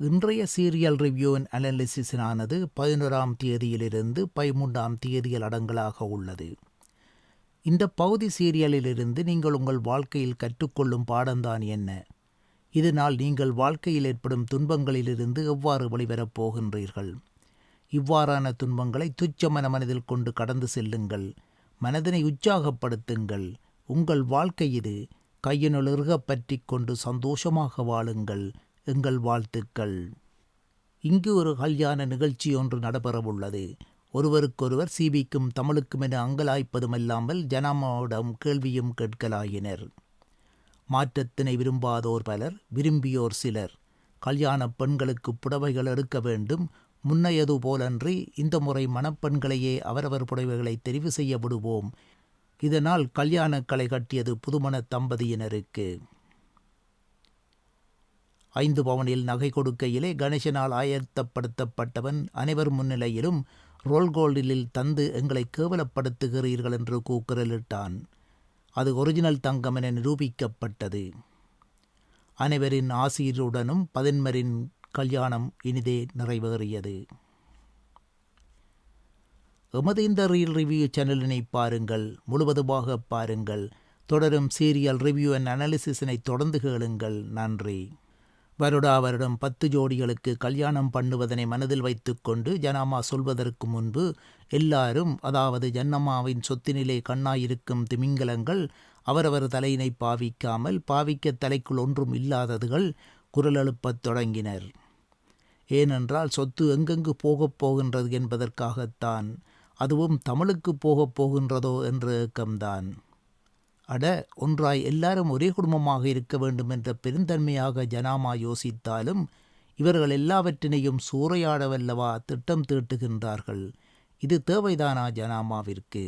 இன்றைய serial review and அனாலிசிஸினானது பதினோராம் தேதியிலிருந்து பதிமூன்றாம் தேதியில் அடங்கலாக உள்ளது. இந்த பகுதி சீரியலிலிருந்து நீங்கள் உங்கள் வாழ்க்கையில் கற்றுக்கொள்ளும் பாடம்தான் என்ன? இதனால் நீங்கள் வாழ்க்கையில் ஏற்படும் துன்பங்களிலிருந்து எவ்வாறு வெளிவரப் போகின்றீர்கள்? இவ்வாறான துன்பங்களை துச்சமன மனதில் கொண்டு கடந்து செல்லுங்கள். மனதினை உற்சாகப்படுத்துங்கள். உங்கள் வாழ்க்கை இது கையினுள் இறுகப் பற்றிக் கொண்டு சந்தோஷமாக வாழுங்கள். எங்கள் வாழ்த்துக்கள். இங்கு ஒரு கல்யாண நிகழ்ச்சி ஒன்று நடைபெறவுள்ளது. ஒருவருக்கொருவர் சிபிக்கும் தமிழுக்கும் என அங்கலாய்ப்பதுமல்லாமல் ஜனமாவிடம் கேள்வியும் கேட்கலாயினர். மாற்றத்தினை விரும்பாதோர் பலர் விரும்பியோர் சிலர். கல்யாணப் பெண்களுக்கு புடவைகள் எடுக்க வேண்டும். முன்னையது போலன்றி இந்த முறை மணப்பெண்களையே அவரவர் புடவைகளை தெரிவு செய்ய விடுவோம். இதனால் கல்யாண கலை கட்டியது புதுமண தம்பதியினருக்கு. ஐந்து பவனில் நகை கொடுக்கையிலே கணேசனால் ஆயத்தப்படுத்தப்பட்டவன் அனைவர் முன்னிலையிலும் ரோல் கோல்டிலில் தந்து எங்களை கேவலப்படுத்துகிறீர்கள் என்று கூக்குரலிட்டான். அது ஒரிஜினல் தங்கம் என நிரூபிக்கப்பட்டது. அனைவரின் ஆசிரியருடனும் பதின்மரின் கல்யாணம் இனிதே நிறைவேறியது. எமது இந்த ரீல் ரிவ்யூ சேனலினை பாருங்கள் முழுவதுமாக பாருங்கள் தொடரும் சீரியல் ரிவ்யூ அண்ட் அனாலிசிஸினை தொடர்ந்து கேளுங்கள். நன்றி. வருடா வருடம் பத்து ஜோடிகளுக்கு கல்யாணம் பண்ணுவதனை மனதில் வைத்துக்கொண்டு ஜனாமா சொல்வதற்கு முன்பு எல்லாரும் அதாவது ஜன்னம்மாவின் சொத்தினிலே கண்ணாயிருக்கும் திமிங்கலங்கள் அவரவர் தலையினை பாவிக்காமல் பாவிக்க தலைக்குள் ஒன்றும் இல்லாததுகள் குரல் எழுப்பத் தொடங்கினர். ஏனென்றால் சொத்து எங்கெங்கு போகப் போகின்றது என்பதற்காகத்தான் அதுவும் தமிழுக்கு போகப் போகின்றதோ என்ற ஏக்கம்தான். அட ஒன்றாய் எல்லாரும் ஒரே குடும்பமாக இருக்க வேண்டும் என்ற பெருந்தன்மையாக ஜனாமா யோசித்தாலும் இவர்கள் எல்லாவற்றினையும் சூறையாடவல்லவா திட்டம் தீட்டுகின்றார்கள். இது தேவைதானா ஜனாமாவிற்கு?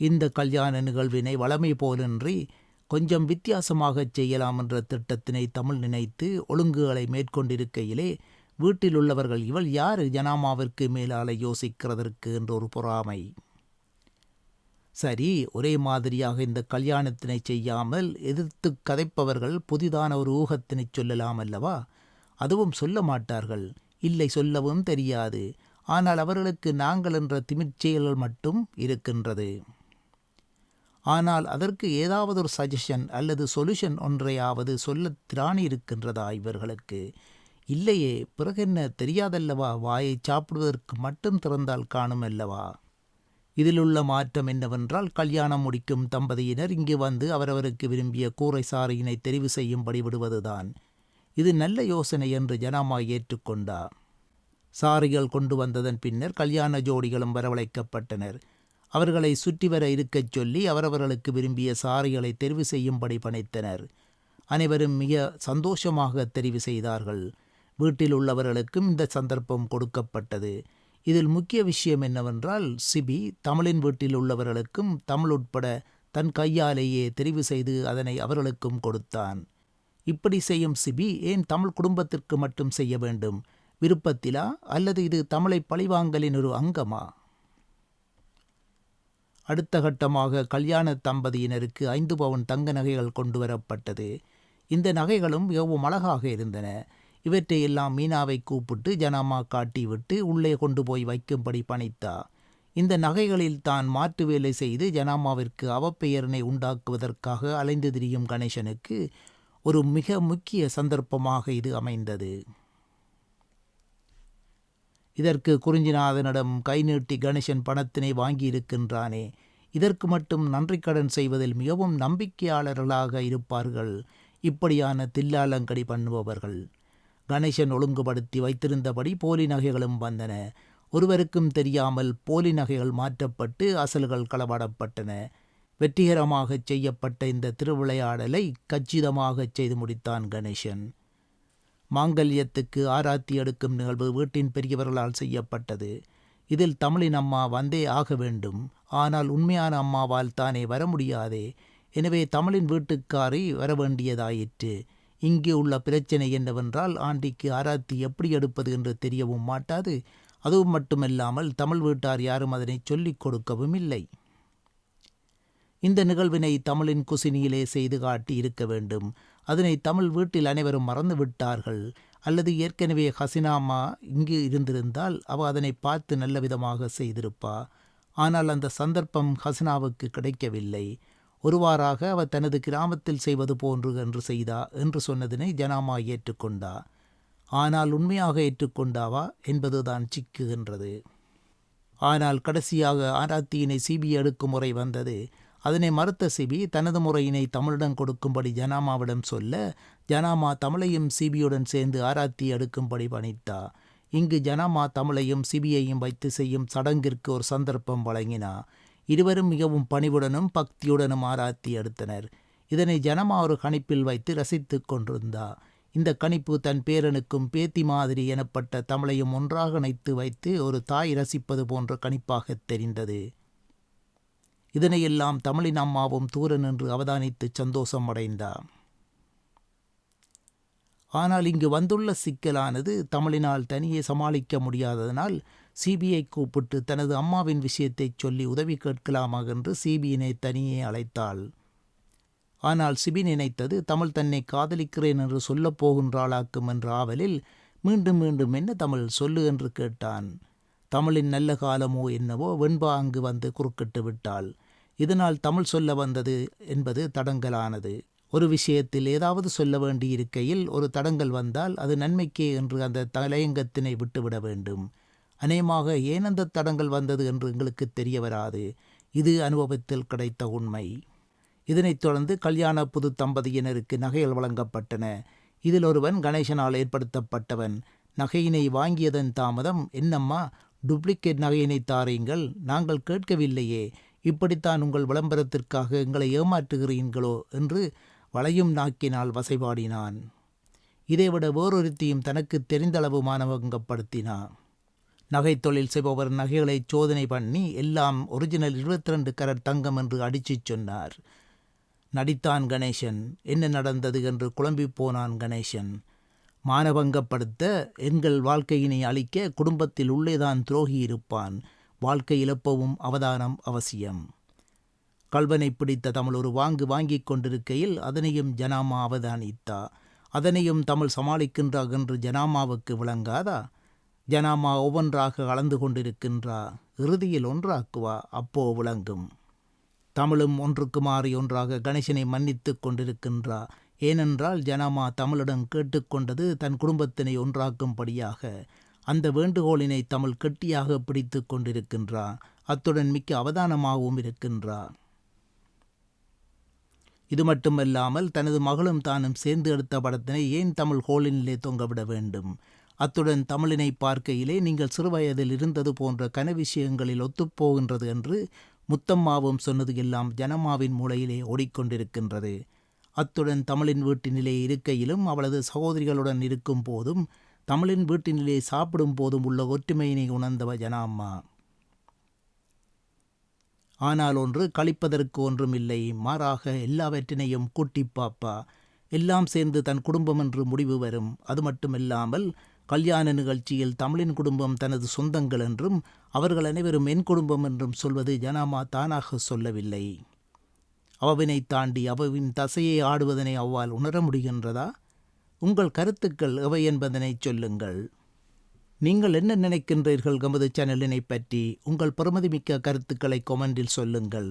இந்த கல்யாண நிகழ்வினை வளமை போலின்றி கொஞ்சம் வித்தியாசமாகச் செய்யலாம் என்ற திட்டத்தினை தமிழ் நினைத்து ஒழுங்குகளை மேற்கொண்டிருக்கையிலே வீட்டில் உள்ளவர்கள் இவள் யார்? ஜனாமாவிற்கு மேலால யோசிக்கிறதற்கு என்றொரு பொறாமை. சரி ஒரே மாதிரியாக இந்த கல்யாணத்தினை செய்யாமல் எதிர்த்து கதைப்பவர்கள் புதிதான ஒரு ஊகத்தினை சொல்லலாம் அல்லவா? அதுவும் சொல்ல மாட்டார்கள். இல்லை சொல்லவும் தெரியாது. ஆனால் அவர்களுக்கு நாங்கள் என்ற திமிர்ச்செயல்கள் மட்டும் இருக்கின்றது. ஆனால் அதற்கு ஏதாவது ஒரு சஜஷன் அல்லது சொல்யூஷன் ஒன்றையாவது சொல்ல திராணி இருக்கின்றதா இவர்களுக்கு? இல்லையே பிறகென்ன தெரியாதல்லவா? வாயை சாப்பிடுவதற்கு மட்டும் திறந்தால் காணும் அல்லவா? இதிலுள்ள மாற்றம் என்னவென்றால் கல்யாணம் முடிக்கும் தம்பதியினர் இங்கு வந்து அவரவருக்கு விரும்பிய கூரை சாரியினை தெரிவு செய்யும்படி விடுவதுதான். இது நல்ல யோசனை என்று ஜனாமா ஏற்றுக்கொண்டா. சாரிகள் கொண்டு வந்ததன் பின்னர் கல்யாண ஜோடிகளும் வரவழைக்கப்பட்டனர். அவர்களை சுற்றி வர இருக்கச் சொல்லி அவரவர்களுக்கு விரும்பிய சாரிகளை தெரிவு செய்யும்படி பணித்தனர். அனைவரும் மிக சந்தோஷமாக தெரிவு செய்தார்கள். வீட்டில் உள்ளவர்களுக்கும் இந்த சந்தர்ப்பம் கொடுக்கப்பட்டது. இதில் முக்கிய விஷயம் என்னவென்றால் சிபி தமிழின் வீட்டில் உள்ளவர்களுக்கும் தமிழ் உட்பட தன் கையாலேயே தெரிவு செய்து அதனை அவர்களுக்கும் கொடுத்தான். இப்படி செய்யும் சிபி ஏன் தமிழ் குடும்பத்திற்கு மட்டும் செய்ய வேண்டும்? விருப்பத்திலா? அல்லது இது தமிழை பழிவாங்கலின் ஒரு அங்கமா? அடுத்த கட்டமாக கல்யாண தம்பதியினருக்கு ஐந்து பவுன் தங்க நகைகள் கொண்டு வரப்பட்டது. இந்த நகைகளும் மிகவும் அழகாக இருந்தன. இவற்றையெல்லாம் மீனாவை கூப்பிட்டு ஜனாமா காட்டிவிட்டு உள்ளே கொண்டு போய் வைக்கும்படி பணித்தா. இந்த நகைகளில் தான் மாற்று வேலை செய்து ஜனாமாவிற்கு அவப்பெயரினை உண்டாக்குவதற்காக அலைந்து திரியும் கணேசனுக்கு ஒரு மிக முக்கிய சந்தர்ப்பமாக இது அமைந்தது. இதற்கு குறிஞ்சிநாதனிடம் கை நீட்டி கணேசன் பணத்தினை வாங்கியிருக்கின்றானே. இதற்கு மட்டும் நன்றி கடன் செய்வதில் மிகவும் நம்பிக்கையாளர்களாக இருப்பார்கள். இப்படியான தில்லாலங்கடி பண்ணுபவர்கள். கணேசன் ஒழுங்குபடுத்தி வைத்திருந்தபடி போலி நகைகளும் வந்தன. ஒருவருக்கும் தெரியாமல் போலி நகைகள் மாற்றப்பட்டு அசல்கள் களவாடப்பட்டன. வெற்றிகரமாக செய்யப்பட்ட இந்த திருவிளையாடலை கச்சிதமாக செய்து முடித்தான் கணேசன். மாங்கல்யத்துக்கு ஆராத்தி எடுக்கும் நிகழ்வு வீட்டின் பெரியவர்களால் செய்யப்பட்டது. இதில் தமிழின் அம்மா வந்தே ஆக வேண்டும். ஆனால் உண்மையான அம்மாவால் தானே வர முடியாதே. எனவே தமிழின் வீட்டுக்காரி வர வேண்டியதாயிற்று இங்கே உள்ள பிரச்சனை என்னவென்றால் ஆண்டிக்கு ஆராத்தி எப்படி எடுப்பது என்று தெரியவும் மாட்டாது. அதுவும் மட்டுமல்லாமல் தமிழ் வீட்டார் யாரும் அதனை சொல்லிக் கொடுக்கவும் இல்லை. இந்த நிகழ்வினை தமிழின் குசினியிலே செய்து காட்டி இருக்க வேண்டும். அதனை தமிழ் வீட்டில் அனைவரும் மறந்து விட்டார்கள். அல்லது ஏற்கனவே ஹசினாமா இங்கு இருந்திருந்தால் அவ அதனை பார்த்து நல்ல விதமாக செய்திருப்பா. ஆனால் அந்த சந்தர்ப்பம் ஹசினாவுக்கு கிடைக்கவில்லை. ஒருவாறாக அவர் தனது கிராமத்தில் செய்வது போன்று என்று செய்தா? என்று சொன்னதினை ஜனாமா ஏற்றுக்கொண்டா? ஆனால் உண்மையாக ஏற்றுக்கொண்டாவா? என்பதுதான் சிக்குகின்றது. ஆனால் கடைசியாக ஆராத்தியினை சிபி எடுக்கும் முறை வந்தது. அதனை மறுத்த சிபி தனது முறையினை தமிழிடம் கொடுக்கும்படி ஜனாமாவிடம் சொல்ல ஜனாமா தமிழையும் சிபியுடன் சேர்ந்து ஆராத்தி எடுக்கும்படி பணித்தா. இங்கு ஜனாமா தமிழையும் சிபியையும் வைத்து செய்யும் சடங்கிற்கு ஒரு சந்தர்ப்பம் வழங்கினா. இருவரும் மிகவும் பணிவுடனும் பக்தியுடனும் ஆராத்தி எடுத்தனர். இதனை ஜனமா ஒரு கணிப்பில் வைத்து ரசித்து கொண்டிருந்தா. இந்த கணிப்பு தன் பேரனுக்கும் பேத்தி மாதிரி எனப்பட்ட தமிழையும் ஒன்றாக இணைத்து வைத்து ஒரு தாய் ரசிப்பது போன்ற கணிப்பாக தெரிந்தது. இதனையெல்லாம் தமிழின் அம்மாவும் தூர நின்று அவதானித்து சந்தோஷம் அடைந்தார் ஆனால் இங்கு வந்துள்ள சிக்கலானது தமிழினால் தனியே சமாளிக்க முடியாததனால் சிபிஐ கூப்பிட்டு தனது அம்மாவின் விஷயத்தை சொல்லி உதவி கேட்கலாமா என்று சிபியினை தனியே அழைத்தாள். ஆனால் சிபி நினைத்தது தமிழ் தன்னை காதலிக்கிறேன் என்று சொல்லப் போகின்றாளாக்கும் என்ற ஆவலில் மீண்டும் மீண்டும் என்ன தமிழ்? சொல்லு என்று கேட்டான். தமிழின் நல்ல காலமோ என்னவோ வெண்பா அங்கு வந்து குறுக்கிட்டு விட்டாள். இதனால் தமிழ் சொல்ல வந்தது என்பது தடங்கலானது. ஒரு விஷயத்தில் ஏதாவது சொல்ல வேண்டியிருக்கையில் ஒரு தடங்கல் வந்தால் அது நன்மைக்கே என்று அந்த தலையங்கத்தினை விட்டுவிட வேண்டும். அநேகமாக ஏன் அந்த வந்தது என்று எங்களுக்கு தெரிய வராது. இது அனுபவத்தில் கிடைத்த உண்மை. இதனைத் தொடர்ந்து கல்யாண புது தம்பதியினருக்கு நகைகள் வழங்கப்பட்டன. இதில் ஒருவன் கணேசனால் ஏற்படுத்தப்பட்டவன். நகையினை வாங்கியதன் தாமதம் என்னம்மா டூப்ளிகேட் நகையினை தாரீங்கள்? நாங்கள் கேட்கவில்லையே. இப்படித்தான் உங்கள் விளம்பரத்திற்காக எங்களை ஏமாற்றுகிறீர்களோ? என்று வளையும் நாக்கினால் வசைபாடினான். இதைவிட வேறொருத்தியும் தனக்கு தெரிந்தளவு மானவங்கப்படுத்தினான் நகை தொழில் செய்பவர் நகைகளை சோதனை பண்ணி எல்லாம் ஒரிஜினல் இருபத்தி ரெண்டு கரட் தங்கம் என்று அடிச்சுச் சொன்னார். நடித்தான் கணேசன் என்ன நடந்தது? என்று குழம்பி போனான் கணேசன். மானபங்கப்படுத்த எங்கள் வாழ்க்கையினை அழிக்க குடும்பத்தில் உள்ளேதான் துரோகி இருப்பான். வாழ்க்கை இழப்பவும் அவதானம் அவசியம். கல்வனை பிடித்த தமிழ் ஒரு வாங்கு வாங்கி கொண்டிருக்கையில் அதனையும் ஜனாமா அவதானித்தா. அதனையும் தமிழ் சமாளிக்கின்றார் என்று ஜனாமாவுக்கு விளங்காதா? ஜனாமா ஒவ்வொன்றாக அளந்து கொண்டிருக்கின்றா இறுதியில் ஒன்றாக்குவா அப்போ விளங்கும். தமிழும் ஒன்றுக்கு மாறி ஒன்றாக கணேசனை மன்னித்து கொண்டிருக்கின்றா ஏனென்றால் ஜனாமா தமிழிடம் கேட்டுக்கொண்டது தன் குடும்பத்தினை ஒன்றாக்கும்படியாக அந்த வேண்டுகோளினை தமிழ் கெட்டியாக பிடித்து கொண்டிருக்கின்றா அத்துடன் மிக்க அவதானமாகவும் இருக்கின்றா. இது மட்டுமல்லாமல் தனது மகளும் தானும் சேர்ந்து எடுத்த படத்தினை ஏன் தமிழ் ஹோலினிலே தொங்கவிட வேண்டும்? அத்துடன் தமிழினை பார்க்கையிலே நீங்கள் சிறுவயதில் இருந்தது போன்ற கன விஷயங்களில் ஒத்துப்போகின்றது என்று முத்தம்மாவும் சொன்னது எல்லாம் ஜனமாவின் மூளையிலே ஓடிக்கொண்டிருக்கின்றது. அத்துடன் தமிழின் வீட்டினிலே இருக்கையிலும் அவளது சகோதரிகளுடன் இருக்கும் போதும் தமிழின் வீட்டினிலே சாப்பிடும் போதும் உள்ள ஒற்றுமையினை உணர்ந்தவ ஜனாம்மா. ஆனால் ஒன்று கழிப்பதற்கு ஒன்றுமில்லை. மாறாக எல்லாவற்றினையும் கூட்டி பாப்பா. எல்லாம் சேர்ந்து தன் குடும்பம் என்று முடிவு வரும். அது மட்டுமில்லாமல் கல்யாண நிகழ்ச்சியில் தமிழின் குடும்பம் தனது சொந்தங்கள் என்றும் அவர்கள் அனைவரும் என் குடும்பம் என்றும் சொல்வது ஜனாமா தானாக சொல்லவில்லை. அவவினை தாண்டி அவவின் தசையை ஆடுவதனை அவ்வால் உணர முடிகின்றதா? உங்கள் கருத்துக்கள் எவை என்பதனை சொல்லுங்கள். நீங்கள் என்ன நினைக்கின்றீர்கள்? கமது சேனலினை பற்றி உங்கள் பெருமதிமிக்க கருத்துக்களை கொமெண்டில் சொல்லுங்கள்.